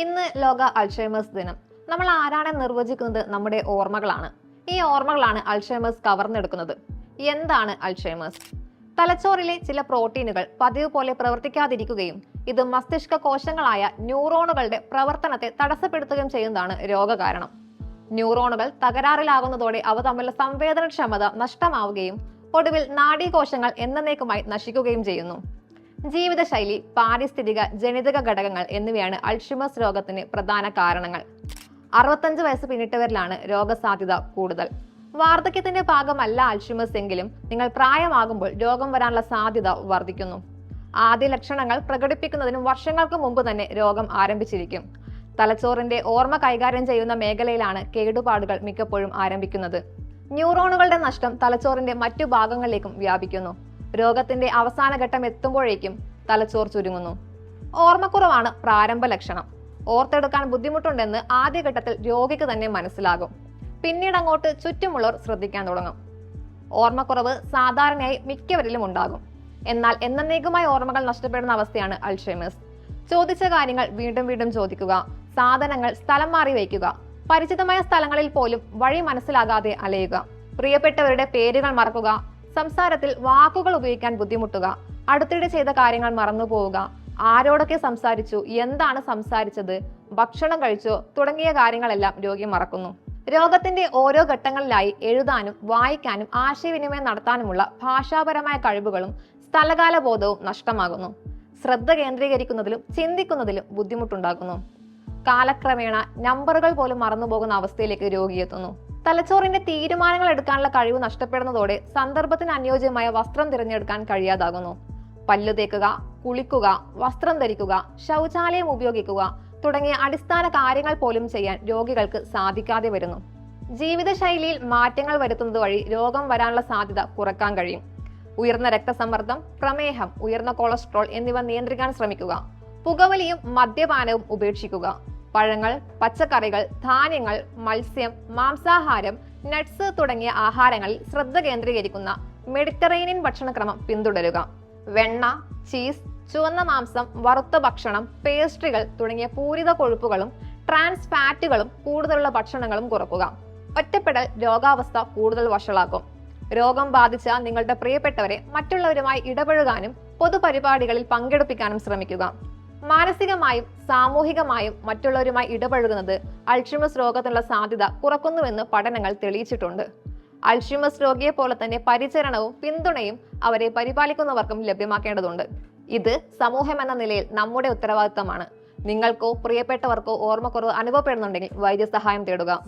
ഇന്ന് ലോക അൾഷൈമേഴ്സ് ദിനം. നമ്മൾ ആരാണ് നിർവചിക്കുന്നത് നമ്മുടെ ഓർമ്മകളാണ്. ഈ ഓർമ്മകളാണ് അൾഷൈമേഴ്സ് കവർന്നെടുക്കുന്നത്. എന്താണ് അൾഷൈമേഴ്സ്? തലച്ചോറിലെ ചില പ്രോട്ടീനുകൾ പതിവ് പോലെ പ്രവർത്തിക്കാതിരിക്കുകയും ഇത് മസ്തിഷ്ക കോശങ്ങളായ ന്യൂറോണുകളുടെ പ്രവർത്തനത്തെ തടസ്സപ്പെടുത്തുകയും ചെയ്യുന്നതാണ് രോഗകാരണം. ന്യൂറോണുകൾ തകരാറിലാകുന്നതോടെ അവ തമ്മിലുള്ള സംവേദനക്ഷമത നഷ്ടമാവുകയും ഒടുവിൽ നാഡീകോശങ്ങൾ എന്നേക്കുമായി നശിക്കുകയും ചെയ്യുന്നു. ജീവിതശൈലി പാരിസ്ഥിതിക ജനിതക ഘടകങ്ങൾ എന്നിവയാണ് അൾഷിമസ് രോഗത്തിന് പ്രധാന കാരണങ്ങൾ. അറുപത്തഞ്ച് വയസ്സ് പിന്നിട്ടവരിലാണ് രോഗസാധ്യത കൂടുതൽ. വാർദ്ധക്യത്തിന്റെ ഭാഗമല്ല അൾഷിമസ് എങ്കിലും നിങ്ങൾ പ്രായമാകുമ്പോൾ രോഗം വരാനുള്ള സാധ്യത വർദ്ധിക്കുന്നു. ആദ്യ ലക്ഷണങ്ങൾ പ്രകടിപ്പിക്കുന്നതിനും വർഷങ്ങൾക്ക് മുമ്പ് തന്നെ രോഗം ആരംഭിച്ചിരിക്കും. തലച്ചോറിന്റെ ഓർമ്മ കൈകാര്യം ചെയ്യുന്ന മേഖലയിലാണ് കേടുപാടുകൾ മിക്കപ്പോഴും ആരംഭിക്കുന്നത്. ന്യൂറോണുകളുടെ നഷ്ടം തലച്ചോറിന്റെ മറ്റു ഭാഗങ്ങളിലേക്കും വ്യാപിക്കുന്നു. രോഗത്തിന്റെ അവസാന ഘട്ടം എത്തുമ്പോഴേക്കും തലച്ചോർ ചുരുങ്ങുന്നു. ഓർമ്മക്കുറവാണ് പ്രാരംഭ ലക്ഷണം. ഓർത്തെടുക്കാൻ ബുദ്ധിമുട്ടുണ്ടെന്ന് ആദ്യഘട്ടത്തിൽ രോഗിക്ക് തന്നെ മനസ്സിലാകും. പിന്നീട് അങ്ങോട്ട് ചുറ്റുമുള്ളവർ ശ്രദ്ധിക്കാൻ തുടങ്ങും. ഓർമ്മക്കുറവ് സാധാരണയായി മിക്കവരിലും ഉണ്ടാകും. എന്നാൽ എന്നേക്കുമായി ഓർമ്മകൾ നഷ്ടപ്പെടുന്ന അവസ്ഥയാണ് അൾഷൈമേഴ്സ് ചോദിച്ച കാര്യങ്ങൾ വീണ്ടും വീണ്ടും ചോദിക്കുക സാധനങ്ങൾ സ്ഥലം മാറി വയ്ക്കുക പരിചിതമായ സ്ഥലങ്ങളിൽ പോലും വഴി മനസ്സിലാകാതെ അലയുക പ്രിയപ്പെട്ടവരുടെ പേരുകൾ മറക്കുക സംസാരത്തിൽ വാക്കുകൾ ഉപയോഗിക്കാൻ ബുദ്ധിമുട്ടുക അടുത്തിടെ ചെയ്ത കാര്യങ്ങൾ മറന്നു പോവുക ആരോടൊക്കെ സംസാരിച്ചു എന്താണ് സംസാരിച്ചത് ഭക്ഷണം കഴിച്ചോ തുടങ്ങിയ കാര്യങ്ങളെല്ലാം രോഗി മറക്കുന്നു. രോഗത്തിന്റെ ഓരോ ഘട്ടങ്ങളിലായി എഴുതാനും വായിക്കാനും ആശയവിനിമയം നടത്താനുമുള്ള ഭാഷാപരമായ കഴിവുകളും സ്ഥലകാല ബോധവും നഷ്ടമാകുന്നു. ശ്രദ്ധ കേന്ദ്രീകരിക്കുന്നതിലും ചിന്തിക്കുന്നതിലും ബുദ്ധിമുട്ടുണ്ടാകുന്നു. കാലക്രമേണ നമ്പറുകൾ പോലും മറന്നുപോകുന്ന അവസ്ഥയിലേക്ക് രോഗി എത്തുന്നു. തലച്ചോറിന്റെ തീരുമാനങ്ങൾ എടുക്കാനുള്ള കഴിവ് നഷ്ടപ്പെടുന്നതോടെ സന്ദർഭത്തിന് അനുയോജ്യമായ വസ്ത്രം തിരഞ്ഞെടുക്കാൻ കഴിയാതാകുന്നു. പല്ലു തേക്കുക കുളിക്കുക വസ്ത്രം ധരിക്കുക ശൗചാലയം ഉപയോഗിക്കുക തുടങ്ങിയ അടിസ്ഥാന കാര്യങ്ങൾ പോലും ചെയ്യാൻ രോഗികൾക്ക് സാധിക്കാതെ വരുന്നു. ജീവിതശൈലിയിൽ മാറ്റങ്ങൾ വരുത്തുന്നത് വഴി രോഗം വരാനുള്ള സാധ്യത കുറയ്ക്കാൻ കഴിയും. ഉയർന്ന രക്തസമ്മർദ്ദം പ്രമേഹം ഉയർന്ന കൊളസ്ട്രോൾ എന്നിവ നിയന്ത്രിക്കാൻ ശ്രമിക്കുക. പുകവലിയും മദ്യപാനവും ഉപേക്ഷിക്കുക. പഴങ്ങൾ പച്ചക്കറികൾ ധാന്യങ്ങൾ മത്സ്യം മാംസാഹാരം നട്സ് തുടങ്ങിയ ആഹാരങ്ങളിൽ ശ്രദ്ധ കേന്ദ്രീകരിക്കുന്ന മെഡിറ്ററേനിയൻ ഭക്ഷണക്രമം പിന്തുടരുക. വെണ്ണ ചീസ് ചുവന്ന മാംസം വറുത്ത ഭക്ഷണം പേസ്ട്രികൾ തുടങ്ങിയ പൂരിത കൊഴുപ്പുകളും ട്രാൻസ് ഫാറ്റുകളും കൂടുതലുള്ള ഭക്ഷണങ്ങളും കുറക്കുക. ഒറ്റപ്പെടൽ രോഗാവസ്ഥ കൂടുതൽ വഷളാക്കും. രോഗം ബാധിച്ച നിങ്ങളുടെ പ്രിയപ്പെട്ടവരെ മറ്റുള്ളവരുമായി ഇടപഴകാനും പൊതുപരിപാടികളിൽ പങ്കെടുപ്പിക്കാനും ശ്രമിക്കുക. മാനസികമായും സാമൂഹികമായും മറ്റുള്ളവരുമായി ഇടപഴകുന്നത് അൾഷിമസ് രോഗത്തിനുള്ള സാധ്യത കുറക്കുന്നുവെന്ന് പഠനങ്ങൾ തെളിയിച്ചിട്ടുണ്ട്. അൾഷിമസ് രോഗിയെ പോലെ തന്നെ പരിചരണവും പിന്തുണയും അവരെ പരിപാലിക്കുന്നവർക്കും ലഭ്യമാക്കേണ്ടതുണ്ട്. ഇത് സമൂഹം എന്ന നിലയിൽ നമ്മുടെ ഉത്തരവാദിത്തമാണ്. നിങ്ങൾക്കോ പ്രിയപ്പെട്ടവർക്കോ ഓർമ്മക്കുറവ് അനുഭവപ്പെടുന്നുണ്ടെങ്കിൽ വൈദ്യസഹായം തേടുക.